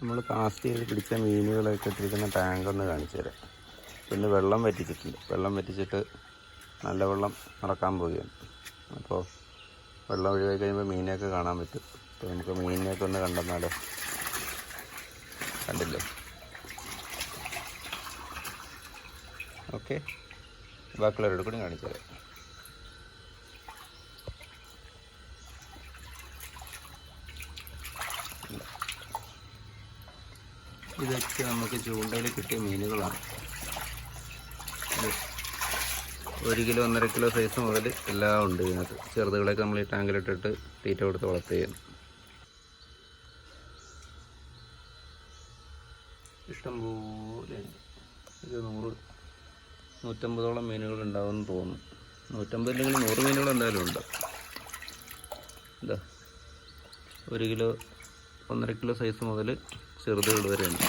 നമ്മൾ കാസ്റ്റ് ചെയ്ത് പിടിച്ച മീനുകളൊക്കെ ഇട്ടിരിക്കുന്ന ടാങ്ക് ഒന്ന് കാണിച്ചു തരാം. പിന്നെ വെള്ളം വറ്റിച്ചിട്ടുണ്ട്. വെള്ളം വറ്റിച്ചിട്ട് നല്ല വെള്ളം നടക്കാൻ പോവുകയാണ്. അപ്പോൾ വെള്ളം ഒഴിവായി കഴിയുമ്പോൾ മീനെയൊക്കെ കാണാൻ പറ്റും. അപ്പോൾ നമുക്ക് മീനിനെയൊക്കെ ഒന്ന് കണ്ടെന്നാലോ? കണ്ടില്ലേ? ഓക്കെ ബാക്കിയുള്ളവരോട് കൂടി കാണിച്ചു തരാം. ഇതൊക്കെ നമുക്ക് ചൂണ്ടയിൽ കിട്ടിയ മീനുകളാണ്. ഇത് ഒരു കിലോ ഒന്നര കിലോ സൈസ് മുതൽ എല്ലാം ഉണ്ട് ഇതിനകത്ത്. ചെറുതുകളൊക്കെ നമ്മൾ ഈ ടാങ്കിലിട്ടിട്ട് തീറ്റ കൊടുത്ത് വളർത്തുകയാണ് ഇഷ്ടംപോലെ ഇത് നൂറ് നൂറ്റമ്പതോളം മീനുകൾ ഉണ്ടാവുമെന്ന് തോന്നുന്നു. നൂറ്റമ്പതില്ലെങ്കിൽ നൂറ് മീനുകൾ എന്തായാലും ഉണ്ട്. എന്താ ഒരു കിലോ ഒന്നര കിലോ സൈസ് മുതൽ ചെറുതുകൾ വരെ ഉണ്ട്